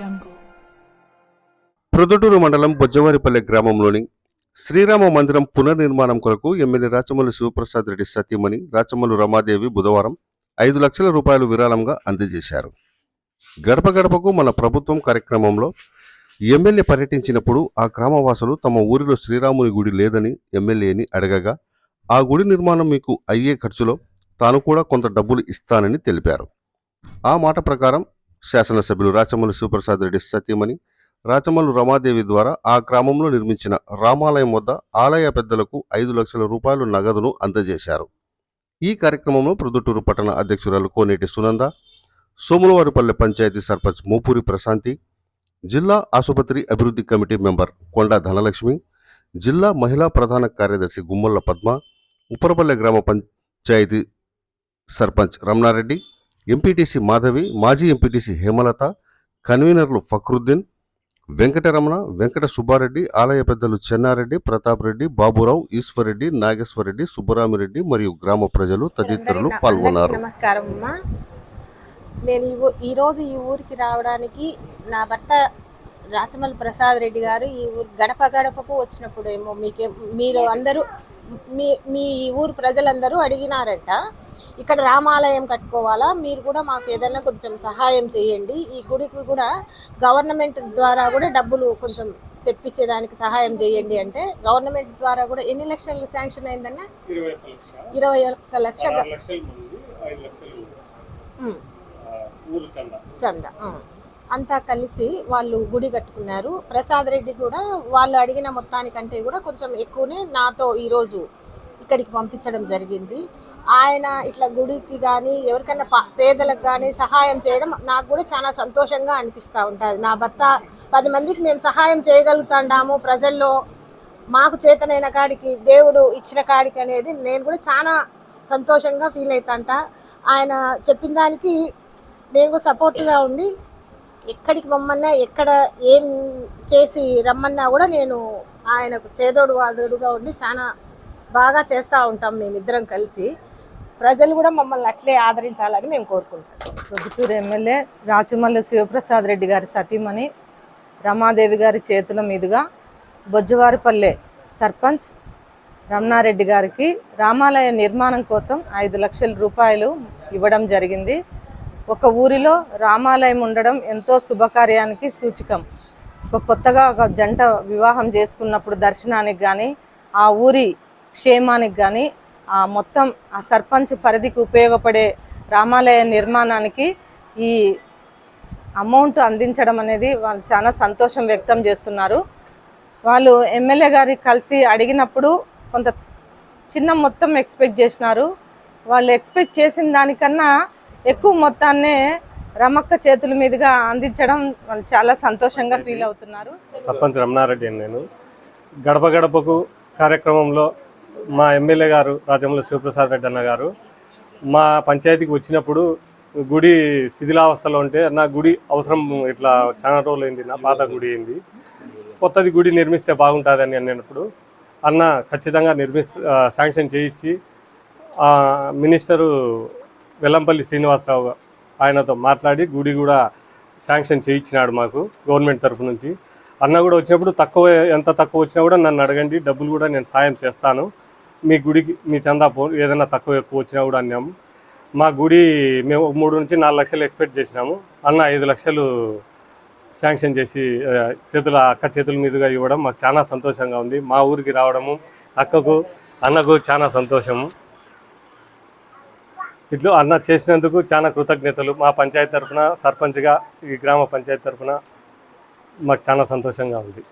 Jungle. మండలం బొజ్జవారిపల్లె గ్రామంలోని శ్రీరామ మందిరం పునర్నిర్మాణం కొరకు ఎమ్మెల్యే రాచమల్లి శివప్రసాద్ రెడ్డి సత్యమణి రాచమల్లు రమాదేవి బుధవారం ఐదు లక్షల రూపాయలు విరాళంగా అందజేశారు గడప గడపకు మన ప్రభుత్వం కార్యక్రమంలో ఎమ్మెల్యే పర్యటించినప్పుడు ఆ గ్రామవాసులు తమ ఊరిలో శ్రీరాముని గుడి లేదని ఎమ్మెల్యేని అడగగా ఆ గుడి నిర్మాణం మీకు అయ్యే ఖర్చులో తాను కూడా కొంత డబ్బులు ఇస్తానని తెలిపారు ఆ మాట ప్రకారం శాసనసభ్యులు రాచమల్లి శివప్రసాద్ రెడ్డి సతీమణి రాచమల్లు రమాదేవి ద్వారా ఆ గ్రామంలో నిర్మించిన రామాలయం వద్ద ఆలయ పెద్దలకు ఐదు లక్షల రూపాయలు నగదును అందజేశారు. ఈ కార్యక్రమంలో ప్రొద్దుటూరు పట్టణ అధ్యక్షురాలు కోనేటి సునంద సోములవారిపల్లె పంచాయతీ సర్పంచ్ మూపూరి ప్రశాంతి జిల్లా ఆసుపత్రి అభివృద్ధి కమిటీ మెంబర్ కొండ ధనలక్ష్మి జిల్లా మహిళా ప్రధాన కార్యదర్శి గుమ్మల్ల పద్మ ఉప్పరపల్లె గ్రామ పంచాయతీ సర్పంచ్ రమణారెడ్డి ఎంపీటీసీ మాధవి మాజీ ఎంపీటీసీ హేమలత కన్వీనర్లు ఫక్రుద్దీన్ వెంకటరమణ వెంకట సుబ్బారెడ్డి ఆలయ పెద్దలు చెన్నారెడ్డి ప్రతాప్ రెడ్డి బాబురావు ఈశ్వరెడ్డి నాగేశ్వరరెడ్డి సుబ్బరామిరెడ్డి మరియు గ్రామ ప్రజలు తదితరులు పాల్గొన్నారు. నమస్కారం అమ్మా. నేను ఈ ఈరోజు ఈ ఊరికి రావడానికి నా భర్త రాచమల్లి ప్రసాద్ రెడ్డి గారు ఈ ఊరు గడప గడపకు వచ్చినప్పుడు ఏమో మీకే మీరు అందరూ మీ మీ ఈ ఊరు ప్రజలందరూ అడిగినారంట. ఇక్కడ రామాలయం కట్టుకోవాలా? మీరు కూడా మాకు ఏదైనా కొంచెం సహాయం చేయండి. ఈ గుడికి కూడా గవర్నమెంట్ ద్వారా కూడా డబ్బులు కొంచెం తెప్పించేదానికి సహాయం చేయండి అంటే గవర్నమెంట్ ద్వారా కూడా ఎన్ని లక్షలు శాంక్షన్ అయిందన్న? ఇరవై ఒక్క లక్ష. చందా. అంతా కలిసి వాళ్ళు గుడి కట్టుకున్నారు. ప్రసాద్ రెడ్డి కూడా వాళ్ళు అడిగిన మొత్తానికంటే కూడా కొంచెం ఎక్కువనే నాతో ఈరోజు ఇక్కడికి పంపించడం జరిగింది. ఆయన ఇట్లా గుడికి కానీ ఎవరికైనా పేదలకు కానీ సహాయం చేయడం నాకు కూడా చాలా సంతోషంగా అనిపిస్తూ ఉంటుంది. నా భర్త పది మందికి మేము సహాయం చేయగలుగుతాండాము. ప్రజల్లో మాకు చేతనైన కాడికి దేవుడు ఇచ్చిన కాడికి అనేది నేను కూడా చాలా సంతోషంగా ఫీల్ అవుతాంట ఆయన చెప్పిన దానికి నేను కూడా సపోర్ట్గా ఉండి ఎక్కడికి మమ్మల్ని ఎక్కడ ఏం చేసి రమ్మన్నా కూడా నేను ఆయనకు చేదోడు వాదోడుగా ఉండి చాలా బాగా చేస్తూ ఉంటాం మేమిద్దరం కలిసి. ప్రజలు కూడా మమ్మల్ని అట్లే ఆదరించాలని మేము కోరుకుంటాం ప్రొద్దుటూరు ఎమ్మెల్యే రాచమల్ల శివప్రసాద్ రెడ్డి గారి సతీమణి రమాదేవి గారి చేతుల మీదుగా బొజ్జవారిపల్లె సర్పంచ్ రమణారెడ్డి గారికి రామాలయ నిర్మాణం కోసం ఐదు లక్షల రూపాయలు ఇవ్వడం జరిగింది. ఒక ఊరిలో రామాలయం ఉండడం ఎంతో శుభకార్యానికి సూచకం. ఒక కొత్తగా ఒక జంట వివాహం చేసుకున్నప్పుడు దర్శనానికి కానీ ఆ ఊరి క్షేమానికి కానీ ఆ మొత్తం ఆ సర్పంచ్ పరిధికి ఉపయోగపడే రామాలయ నిర్మాణానికి ఈ అమౌంట్ అందించడం అనేది వాళ్ళు చాలా సంతోషం వ్యక్తం చేస్తున్నారు. వాళ్ళు ఎమ్మెల్యే గారి కలిసి అడిగినప్పుడు కొంత చిన్న మొత్తం ఎక్స్పెక్ట్ చేసినారు. వాళ్ళు ఎక్స్పెక్ట్ చేసిన దానికన్నా ఎక్కువ మొత్తాన్నే రమక్క చేతుల మీదుగా అందించడం వాళ్ళు చాలా సంతోషంగా ఫీల్ అవుతున్నారు. సర్పంచ్ రమణారెడ్డి నేను. గడప గడపకు కార్యక్రమంలో మా ఎమ్మెల్యే గారు రాజమల్లి శివప్రసాద్ రెడ్డి అన్న గారు మా పంచాయతీకి వచ్చినప్పుడు గుడి శిథిలావస్థలో ఉంటే నా గుడి అవసరం ఇట్లా చాలా రోజులు అయింది నా పాత గుడి అయింది కొత్తది గుడి నిర్మిస్తే బాగుంటుందని అన్నప్పుడు అన్న ఖచ్చితంగా నిర్మిస్త శాంక్షన్ చేయించి మినిస్టరు వెల్లంపల్లి శ్రీనివాసరావు ఆయనతో మాట్లాడి గుడి కూడా శాంక్షన్ చేయించినాడు మాకు గవర్నమెంట్ తరఫు నుంచి. అన్న కూడా వచ్చినప్పుడు తక్కువ ఎంత తక్కువ వచ్చినా కూడా నన్ను అడగండి డబ్బులు కూడా నేను సాయం చేస్తాను మీ గుడికి మీ చందా పో ఏదైనా తక్కువ ఎక్కువ వచ్చినా కూడా అన్నాము మా గుడి మేము మూడు నుంచి నాలుగు లక్షలు ఎక్స్పెక్ట్ చేసినాము. అన్న ఐదు లక్షలు శాంక్షన్ చేసి చేతుల అక్క చేతుల మీదుగా ఇవ్వడం మాకు చాలా సంతోషంగా ఉంది. మా ఊరికి రావడము అక్కకు అన్నకు చాలా సంతోషము. ఇట్లా అన్న చేసినందుకు చాలా కృతజ్ఞతలు. మా పంచాయతీ తరఫున సర్పంచ్గా ఈ గ్రామ పంచాయతీ తరఫున మాకు చాలా సంతోషంగా ఉంది.